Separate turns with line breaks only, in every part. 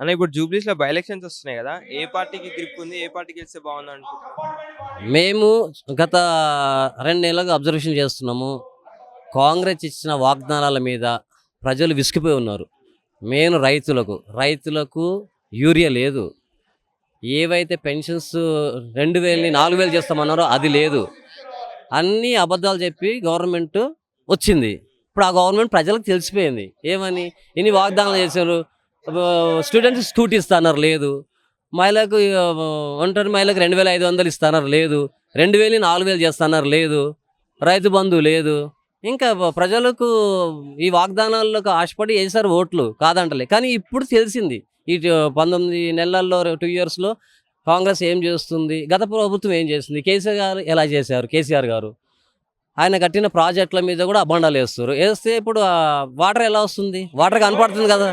అన్న ఇప్పుడు జూబ్లీస్లో by elections వస్తున్నాయి కదా ఏ పార్టీకి గ్రిప్ ఉంది ఏ పార్టీకి వెళ్తే బాగుంది అనుకుంటున్నారు?
మేము గత రెండు నెలలుగా అబ్జర్వేషన్ చేస్తున్నాము. కాంగ్రెస్ ఇచ్చిన వాగ్దానాల మీద ప్రజలు విసిగిపోయి ఉన్నారు. మెయిన్ రైతులకు రైతులకు యూరియా లేదు. ఏవైతే పెన్షన్స్ రెండు వేలని నాలుగు వేలు చేస్తామన్నారో అది లేదు. అన్నీ అబద్ధాలు చెప్పి గవర్నమెంట్ వచ్చింది. ఇప్పుడు ఆ గవర్నమెంట్ ప్రజలకు తెలిసిపోయింది. ఏమని? ఇన్ని వాగ్దానాలు చేశారు? స్టూడెంట్స్ స్కూటీ ఇస్తాన్నారు లేదు. మహిళకు ఒంటరి మహిళకు రెండు వేల ఐదు వందలు ఇస్తాన్నారు లేదు. రెండు వేలు నాలుగు వేలు చేస్తున్నారు లేదు. రైతు బంధు లేదు. ఇంకా ప్రజలకు ఈ వాగ్దానాలకు ఆశపడి వేసారు ఓట్లు కాదంటలే. కానీ ఇప్పుడు తెలిసింది. ఈ పంతొమ్మిది నెలల్లో టూ ఇయర్స్లో కాంగ్రెస్ ఏం చేస్తుంది? గత ప్రభుత్వం ఏం చేస్తుంది? కేసీఆర్ గారు ఎలా చేశారు? కేసీఆర్ గారు ఆయన కట్టిన ప్రాజెక్టుల మీద కూడా అబండాలు వేస్తారు. వేస్తే ఇప్పుడు వాటర్ ఎలా వస్తుంది? వాటర్ కనపడుతుంది కదా.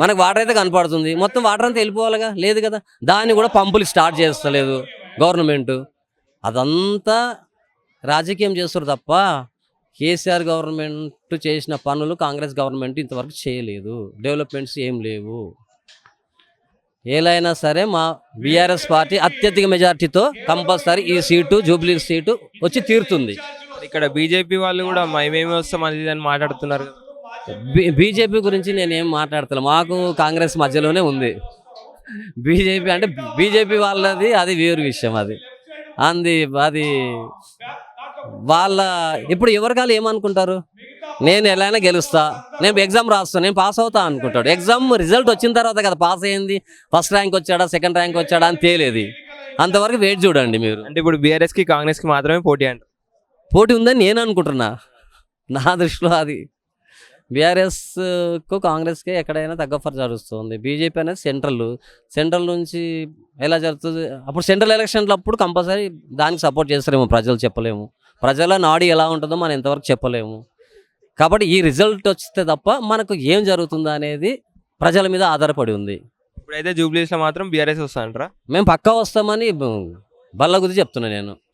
మనకు వాటర్ అయితే కనపడుతుంది. మొత్తం వాటర్ అంతా వెళ్ళిపోవాలిగా? లేదు కదా? దాన్ని కూడా పంపులు స్టార్ట్ చేస్తలేదు గవర్నమెంట్ అదంతా రాజకీయం చేస్తారు తప్ప కేసీఆర్ గవర్నమెంట్ చేసిన పనులు కాంగ్రెస్ గవర్నమెంట్ ఇంతవరకు చేయలేదు. డెవలప్మెంట్స్ ఏం లేవు. ఏలైనా సరే మా బీఆర్ఎస్ పార్టీ అత్యధిక మెజార్టీతో కంపల్సరీ ఈ సీటు జూబ్లీ సీటు వచ్చి తీరుతుంది.
ఇక్కడ బీజేపీ వాళ్ళు కూడా మేమేమి వస్తాం అది అని మాట్లాడుతున్నారు. కదా.
బీజేపీ గురించి నేనేం మాట్లాడతలే. మాకు కాంగ్రెస్ మధ్యలోనే ఉంది. బీజేపీ అంటే బీజేపీ వాళ్ళది అది వేరు విషయం అది. అంది అది వాళ్ళ ఇప్పుడు ఎవరికాలు ఏమనుకుంటారు? నేను ఎలా అయినా గెలుస్తా. నేను ఎగ్జామ్ రాస్తా నేను పాస్ అవుతా అనుకుంటాడు. ఎగ్జామ్ రిజల్ట్ వచ్చిన తర్వాత కదా పాస్ అయ్యింది. ఫస్ట్ ర్యాంక్ వచ్చాడా సెకండ్ ర్యాంక్ వచ్చాడా అని తేలేది. అంతవరకు వెయిట్ చూడండి మీరు.
అంటే ఇప్పుడు బీఆర్ఎస్కి కాంగ్రెస్కి మాత్రమే పోటీ అంటారు
పోటీ ఉందని నేను అనుకుంటున్నా. నా దృష్టిలో అది బీఆర్ఎస్కు కాంగ్రెస్కి ఎక్కడైనా తగ్గఫర్ జరుగుతుంది బీజేపీ అనేది సెంట్రల్. సెంట్రల్ నుంచి ఎలా జరుగుతుంది అప్పుడు సెంట్రల్ ఎలక్షన్లు అప్పుడు కంపల్సరీ దానికి సపోర్ట్ చేస్తారేమో ప్రజలు చెప్పలేము. ప్రజల నాడి ఎలా ఉంటుందో మనం ఎంతవరకు చెప్పలేము. కాబట్టి ఈ రిజల్ట్ వస్తే తప్ప మనకు ఏం జరుగుతుందో అనేది ప్రజల మీద ఆధారపడి ఉంది.
ఇప్పుడైతే జూబ్లీస్లో మాత్రం బీఆర్ఎస్ వస్తా అంటారా
మేము పక్కా వస్తామని బల్ల గురించి చెప్తున్నా నేను.